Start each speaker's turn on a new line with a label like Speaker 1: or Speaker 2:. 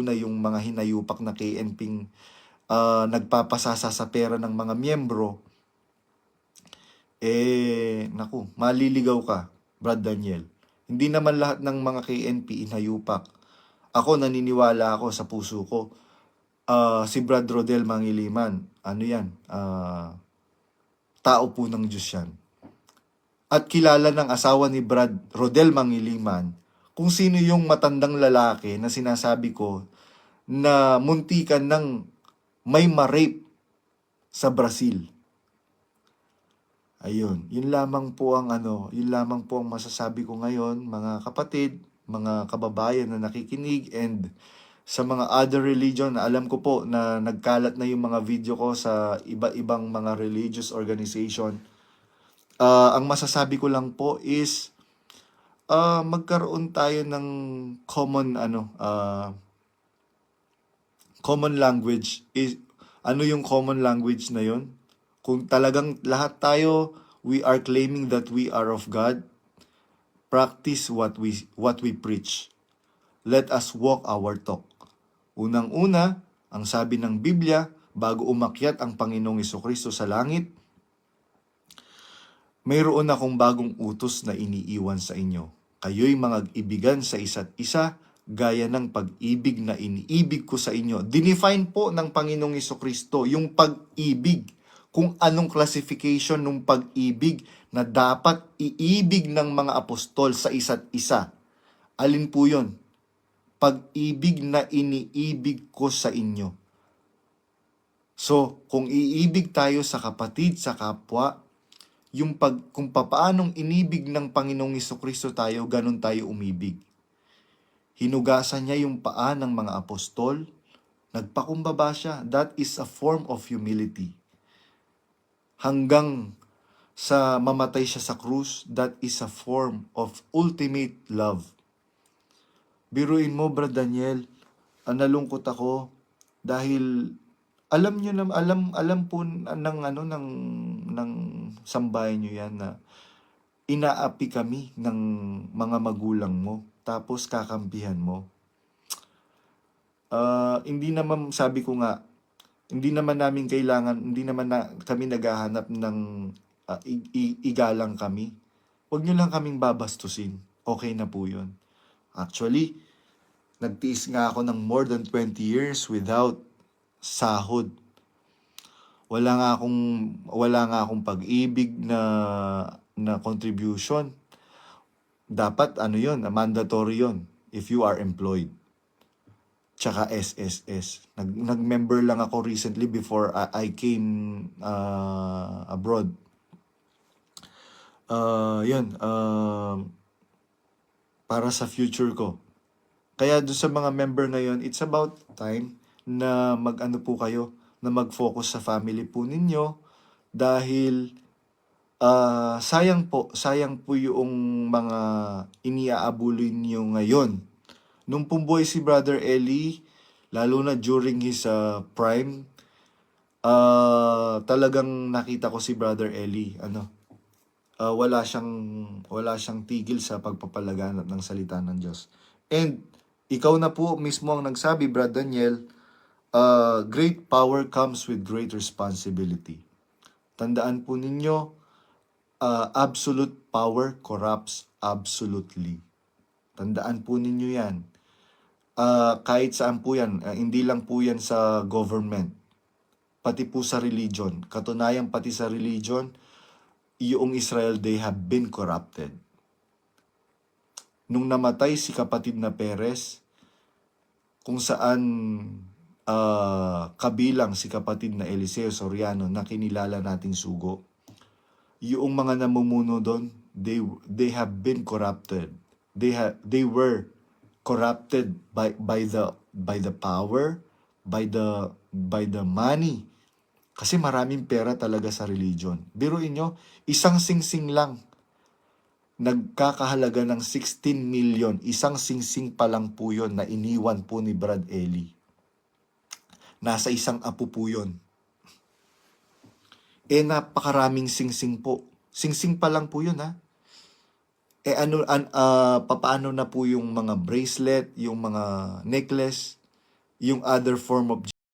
Speaker 1: na yung mga hinayupak na KNPing ah, nagpapasasa sa pera ng mga miyembro, eh, naku, maliligaw ka, Brad Daniel. Hindi naman lahat ng mga KNP inhayupak. Ako, naniniwala ako sa puso ko. Ah, si Brad Rodel Mangiliman, ano yan? Ah, tao po ng Diyos yan. At kilala ng asawa ni Brad Rodel Mangiliman kung sino yung matandang lalaki na sinasabi ko na muntikan ng may ma-rape sa Brazil. Ayun, yun lamang po ang ano, yun lamang po ang masasabi ko ngayon, mga kapatid, mga kababayan na nakikinig and sa mga other religion na alam ko po na nagkalat na yung mga video ko sa iba-ibang mga religious organization. Ah, ang masasabi ko lang po is ah, magkaroon tayo ng common ano ah, common language is ano yung common language na yon? Kung talagang lahat tayo we are claiming that we are of God, practice what we what we preach. Let us walk our talk. Unang-una, ang sabi ng Biblia, bago umakyat ang Panginoong Kristo sa langit, mayroon akong bagong utos na iniiwan sa inyo. Kayo'y mga ibigan sa isa't isa, gaya ng pag-ibig na iniibig ko sa inyo. Dinefine po ng Panginoong Kristo yung pag-ibig, kung anong classification ng pag-ibig na dapat iibig ng mga apostol sa isa't isa. Alin po yon? Pag-ibig na iniibig ko sa inyo. So, kung iibig tayo sa kapatid, sa kapwa, yung pag, kung papaanong inibig ng Panginoong Kristo tayo, ganun tayo umibig. Hinugasan niya yung paa ng mga apostol, nagpakumbaba siya. That is a form of humility. Hanggang sa mamatay siya sa krus, that is a form of ultimate love. Biruin mo, Brad Daniel, ah, nalungkot ako dahil alam niyo na alam alam po ng ano ng ng sambahay niyo yan na inaapi kami ng mga magulang mo tapos kakampihan mo. Ah, hindi naman sabi ko nga hindi naman namin kailangan hindi naman na, kami naghahanap ng i- igalang kami. Huwag niyo lang kaming babastusin. Okay na po 'yun. Actually, nagtiis nga ako ng more than 20 years without sahod. Wala nga akong wala nga akong pag-ibig na na contribution. Dapat ano 'yon, mandatory 'yon if you are employed. Tsaka SSS. Nag nag-member lang ako recently before I, I came uh, abroad. Uh, 'yun, um, para sa future ko. Kaya doon sa mga member ngayon, it's about time na mag-ano po kayo, na mag-focus sa family po ninyo dahil ah, sayang po, sayang po yung mga iniaabuloy niyo ngayon. Nung pumbuhay si Brother Eli, lalo na during his ah, prime, ah, talagang nakita ko si Brother Eli, ano, ah, wala siyang wala siyang tigil sa pagpapalaganap ng salita ng Diyos. And ikaw na po mismo ang nagsabi, Brad Daniel, uh, great power comes with great responsibility. Tandaan po ninyo, uh, absolute power corrupts absolutely. Tandaan po ninyo yan. Uh, kahit saan po yan, uh, hindi lang po yan sa government, pati po sa religion. Katunayan pati sa religion, yung Israel, they have been corrupted. Nung namatay si kapatid na Perez, kung saan ah, kabilang si kapatid na Eliseo Soriano na kinilala nating sugo, yung mga namumuno doon, they, they have been corrupted. They, ha, they were corrupted by, by, the, by the power, by the, by the money, kasi maraming pera talaga sa religion. Biruin nyo, isang singsing lang, nagkakahalaga ng 16 million. Isang singsing pa lang po yun na iniwan po ni Brad Eli. Nasa isang apo po yun. Eh, napakaraming singsing po. Singsing pa lang po yun, ha? Eh, ano, an, ah, papaano na po yung mga bracelet, yung mga necklace, yung other form of